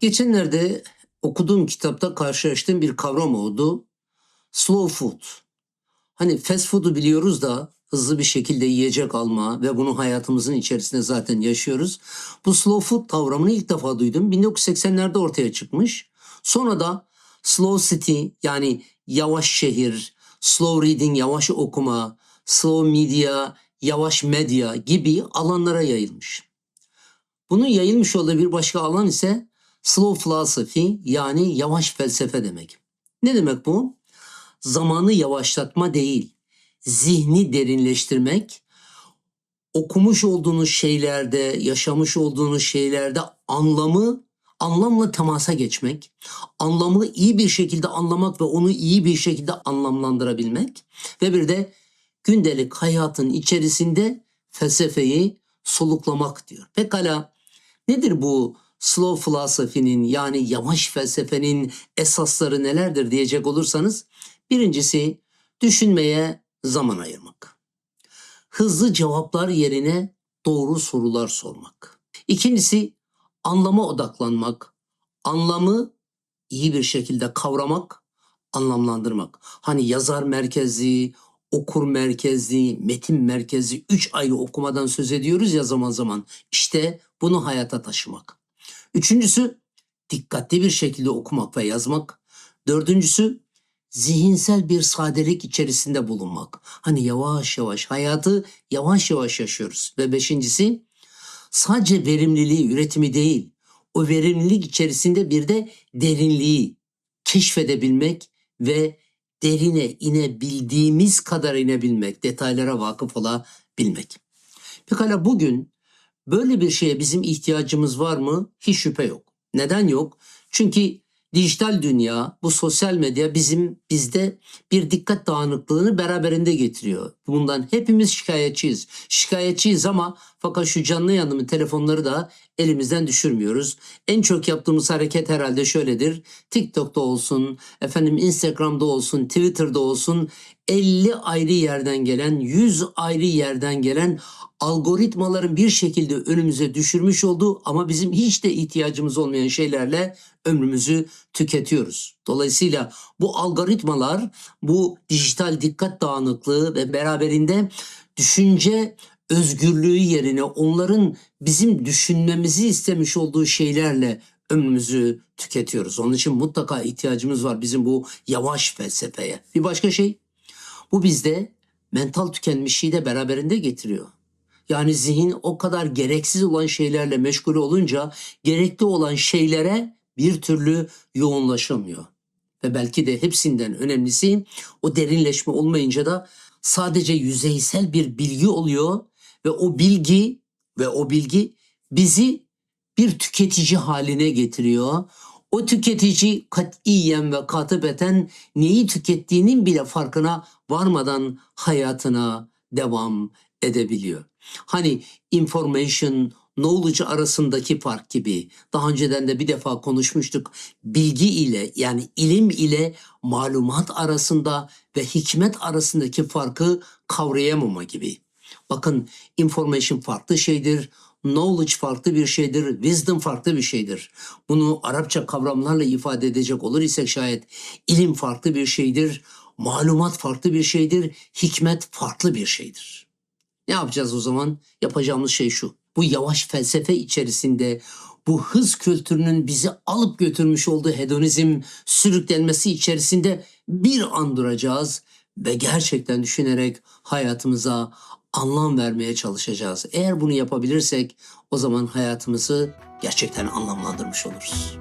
Geçenlerde okuduğum kitapta karşılaştığım bir kavram oldu. Slow food. Hani fast food'u biliyoruz da hızlı bir şekilde yiyecek alma ve bunu hayatımızın içerisinde zaten yaşıyoruz. Bu slow food kavramını ilk defa duydum. 1980'lerde ortaya çıkmış. Sonra da slow city yani yavaş şehir, slow reading yavaş okuma, slow media, yavaş medya gibi alanlara yayılmış. Bunun yayılmış olduğu bir başka alan ise slow philosophy yani yavaş felsefe demek. Ne demek bu? Zamanı yavaşlatma değil, zihni derinleştirmek, okumuş olduğunuz şeylerde, yaşamış olduğunuz şeylerde anlamı anlamla temasa geçmek, anlamı iyi bir şekilde anlamak ve onu iyi bir şekilde anlamlandırabilmek ve bir de gündelik hayatın içerisinde felsefeyi soluklamak diyor. Pekala nedir bu slow philosophy'nin yani yavaş felsefenin esasları nelerdir diyecek olursanız birincisi düşünmeye zaman ayırmak. Hızlı cevaplar yerine doğru sorular sormak. İkincisi anlama odaklanmak. Anlamı iyi bir şekilde kavramak, anlamlandırmak. Hani yazar merkezli, okur merkezli, metin merkezli üç ayrı okumadan söz ediyoruz ya zaman zaman. İşte bunu hayata taşımak. Üçüncüsü dikkatli bir şekilde okumak ve yazmak. Dördüncüsü zihinsel bir sadelik içerisinde bulunmak. Hani yavaş yavaş hayatı yavaş yavaş yaşıyoruz. Ve beşincisi sadece verimliliği, üretimi değil, o verimlilik içerisinde bir de derinliği keşfedebilmek ve derine inebildiğimiz kadar inebilmek, detaylara vakıf olabilmek. Pekala bugün böyle bir şeye bizim ihtiyacımız var mı? Hiç şüphe yok. Neden yok? Çünkü dijital dünya, bu sosyal medya bizim bizde bir dikkat dağınıklığını beraberinde getiriyor. Bundan hepimiz şikayetçiyiz. Şikayetçiyiz ama fakat şu canlı yanımın telefonları da elimizden düşürmüyoruz. En çok yaptığımız hareket herhalde şöyledir. TikTok'ta olsun, efendim Instagram'da olsun, Twitter'da olsun 50 ayrı yerden gelen, 100 ayrı yerden gelen algoritmaların bir şekilde önümüze düşürmüş olduğu ama bizim hiç de ihtiyacımız olmayan şeylerle ömrümüzü tüketiyoruz. Dolayısıyla bu algoritmalar, bu dijital dikkat dağınıklığı ve beraberinde düşünce özgürlüğü yerine onların bizim düşünmemizi istemiş olduğu şeylerle ömrümüzü tüketiyoruz. Onun için mutlaka ihtiyacımız var bizim bu yavaş felsefeye. Bir başka şey, bu bizde mental tükenmişliği de beraberinde getiriyor. Yani zihin o kadar gereksiz olan şeylerle meşgul olunca gerekli olan şeylere bir türlü yoğunlaşamıyor. Ve belki de hepsinden önemlisi o derinleşme olmayınca da sadece yüzeysel bir bilgi oluyor ve o bilgi ve o bilgi bizi bir tüketici haline getiriyor. O tüketici katiyen ve katıbeten neyi tükettiğinin bile farkına varmadan hayatına devam edebiliyor. Hani information, knowledge arasındaki fark gibi. Daha önceden de bir defa konuşmuştuk. Bilgi ile yani ilim ile malumat arasında ve hikmet arasındaki farkı kavrayamama gibi. Bakın information farklı şeydir, knowledge farklı bir şeydir, wisdom farklı bir şeydir. Bunu Arapça kavramlarla ifade edecek olur isek şayet ilim farklı bir şeydir, malumat farklı bir şeydir, hikmet farklı bir şeydir. Ne yapacağız o zaman? Yapacağımız şey şu. Bu yavaş felsefe içerisinde bu hız kültürünün bizi alıp götürmüş olduğu hedonizm sürüklenmesi içerisinde bir an duracağız ve gerçekten düşünerek hayatımıza anlam vermeye çalışacağız. Eğer bunu yapabilirsek o zaman hayatımızı gerçekten anlamlandırmış oluruz.